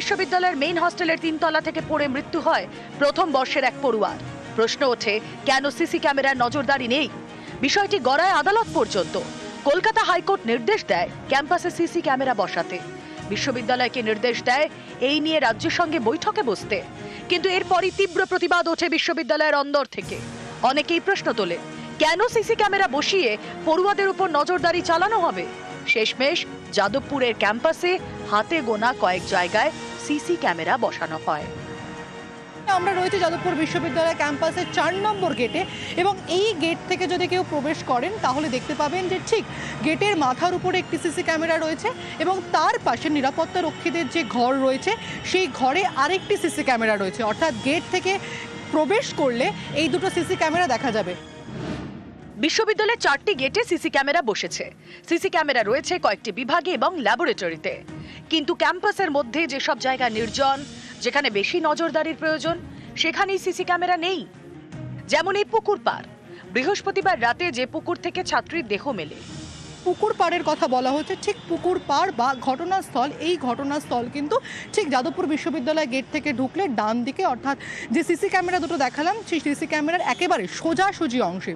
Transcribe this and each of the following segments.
বিশ্ববিদ্যালয়ের মেইন হস্টেলের তিনতলা থেকে পড়ে মৃত্যু হয় প্রথম বর্ষের এক পড়ুয়ার। প্রশ্ন ওঠে, কেন সিসি ক্যামেরার নজরদারি নেই? বিষয়টি গড়ায় আদালত পর্যন্ত। কলকাতা হাইকোর্ট নির্দেশ দেয় ক্যাম্পাসে সিসি ক্যামেরা বসাতে। বিশ্ববিদ্যালয়কে নির্দেশ দেয়, এই নিয়ে রাজ্যের সঙ্গে বৈঠকে বসতে। কিন্তু এরপরই তীব্র প্রতিবাদ ওঠে বিশ্ববিদ্যালয়ের অন্দর থেকে। অনেকেই প্রশ্ন তোলে, কেন সিসি ক্যামেরা বসিয়ে পড়ুয়াদের উপর নজরদারি চালানো হবে? শেষমেশ যাদবপুরের ক্যাম্পাসে হাতে গোনা কয়েক জায়গায় সিসি ক্যামেরা বসানো হয়। আমরা রয়েছে যাদবপুর বিশ্ববিদ্যালয় ক্যাম্পাসের চার নম্বর গেটে এবং এই গেট থেকে যদি কেউ প্রবেশ করেন, তাহলে দেখতে পাবেন যে ঠিক গেটের মাথার উপরে একটি সিসি ক্যামেরা রয়েছে এবং তার পাশে নিরাপত্তা রক্ষীদের যে ঘর রয়েছে, সেই ঘরে আরেকটি সিসি ক্যামেরা রয়েছে। অর্থাৎ গেট থেকে প্রবেশ করলে এই দুটো সিসি ক্যামেরা দেখা যাবে। বিশ্ববিদ্যালয়ের চারটি গেটে সিসি ক্যামেরা বসেছে। সিসি ক্যামেরা রয়েছে কয়েকটি বিভাগে এবং ল্যাবরেটরিতে। কিন্তু ক্যাম্পাসের মধ্যে যেসব জায়গা নির্জন, যেখানে বেশি নজরদারির প্রয়োজন, সেখানেই সিসি ক্যামেরা নেই। যেমন এই পুকুর পার বৃহস্পতিবার রাতে যে পুকুর থেকে ছাত্রীর দেহ মেলে। পুকুর পাড়ের কথা বলা হচ্ছে, ঠিক পুকুর পাড় বা ঘটনাস্থল, এই ঘটনাস্থল কিন্তু ঠিক যাদবপুর বিশ্ববিদ্যালয় গেট থেকে ঢুকলে ডান দিকে অর্থাৎ যে সিসি ক্যামেরা দুটো দেখালাম, সেই সিসি ক্যামেরার একেবারে সোজাসুজি অংশে।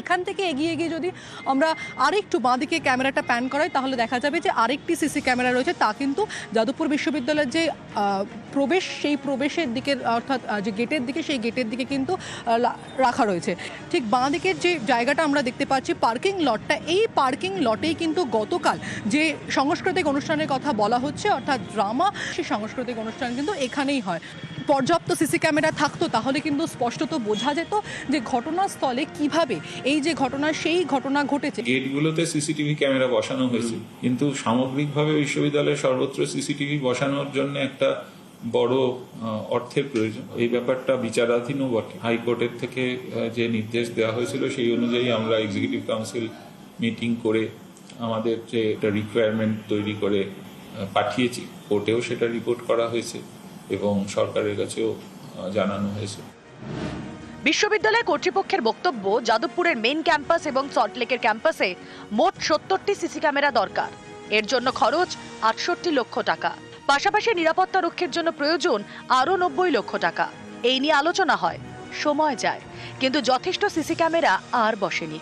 এখান থেকে এগিয়ে গিয়ে যদি আমরা আরেকটু বাঁদিকে ক্যামেরাটা প্যান করাই, তাহলে দেখা যাবে যে আরেকটি সিসি ক্যামেরা রয়েছে। তা কিন্তু যাদবপুর বিশ্ববিদ্যালয়ের যে প্রবেশ, সেই প্রবেশের দিকে অর্থাৎ যে গেটের দিকে, সেই গেটের দিকে কিন্তু রাখা রয়েছে। ঠিক বাঁ দিকের যে জায়গাটা আমরা দেখতে পাচ্ছি, পার্কিং লটটা, এই পার্কিং লটেই কিন্তু গতকাল যে সাংস্কৃতিক অনুষ্ঠানের কথা বলা হচ্ছে, অর্থাৎ ড্রামা, সেই সাংস্কৃতিক অনুষ্ঠান কিন্তু এখানেই হয়। পর্যাপ্ত সিসি ক্যামেরা থাকতো, তাহলে কিন্তু স্পষ্টত বোঝা যেত যে ঘটনাস্থলে কীভাবে এই যে ঘটনা, সেই ঘটনা ঘটেছে। গেটগুলোতে সিসিটিভি ক্যামেরা বসানো হয়েছে। কিন্তু সামগ্রিকভাবে বিশ্ববিদ্যালয়ের সর্বত্র সিসিটিভি বসানোর জন্য একটা বড় অর্থের প্রয়োজন। এই ব্যাপারটা বিচারাধীনও বটে। হাইকোর্টের থেকে যে নির্দেশ দেওয়া হয়েছিল, সেই অনুযায়ী আমরা এক্সিকিউটিভ কাউন্সিল মিটিং করে আমাদের যে একটা রিকোয়ারমেন্ট তৈরি করে পাঠিয়েছি। কোর্টেও সেটা রিপোর্ট করা হয়েছে এবং সরকারের কাছেও জানানো হয়েছে। বিশ্ববিদ্যালয় কর্তৃপক্ষের বক্তব্য, যাদবপুরের মেন ক্যাম্পাস এবং সল্টলেকের ক্যাম্পাসে মোট সত্তরটি সিসি ক্যামেরা দরকার। এর জন্য খরচ আটষট্টি লক্ষ টাকা। পাশাপাশি নিরাপত্তা রক্ষের জন্য প্রয়োজন আরও নব্বই লক্ষ টাকা। এই নিয়ে আলোচনা হয়। সময় যায়। কিন্তু যথেষ্ট সিসি ক্যামেরা আর বসেনি।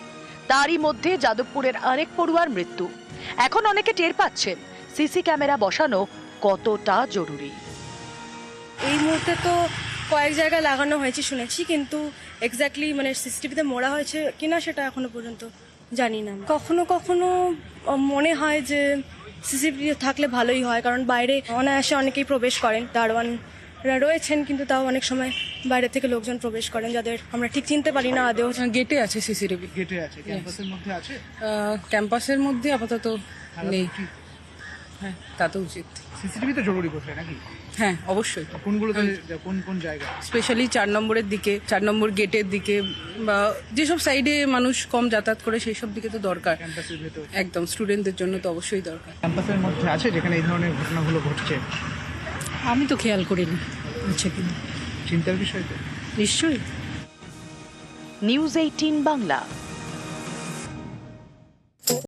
তারই মধ্যে যাদবপুরের আরেক পড়ুয়ার মৃত্যু। এখন অনেকে টের পাচ্ছেন, সিসি ক্যামেরা বসানো কতটা জরুরি। এই মুহূর্তে তো কয়েক জায়গায় লাগানো হয়েছে, শুনেছি, কিন্তু এক্স্যাক্টলি মানে সিসিটিভিতে মোড়া হয়েছে কিনা সেটা এখনও পর্যন্ত জানি না। কখনো কখনো মনে হয় যে সিসিটিভি থাকলে ভালোই হয় কারণ বাইরে অনায়াসে অনেকেই প্রবেশ করেন দারোয়ানরা রয়েছেন কিন্তু তাও অনেক সময় বাইরে থেকে লোকজন প্রবেশ করেন যাদের আমরা ঠিক চিনতে পারি না আদেও গেটে আছে সিসিটিভি? গেটে আছে ক্যাম্পাসের মধ্যে আছে? ক্যাম্পাসের মধ্যে আপাতত নেই। হ্যাঁ তা তো উচিত। সিসিটিভি তো জরুরি কোথায় নাকি? হ্যাঁ অবশ্যই। কোনগুলোতে কোন কোন জায়গা? স্পেশালি চার নম্বরের দিকে চার নম্বর গেটের দিকে বা যেসব সাইডে মানুষ কম যাতায়াত করে সেই সব দিকে তো দরকার। ক্যাম্পাসের ভেতর। একদম স্টুডেন্টদের জন্য তো অবশ্যই দরকার। ক্যাম্পাসের মধ্যে আছে যেখানে এই ধরনের ঘটনাগুলো ঘটছে? আমি তো খেয়াল করিনি। আচ্ছা কিনা চিন্তার বিষয় তো। নিশ্চয়ই। News eighteen Bangla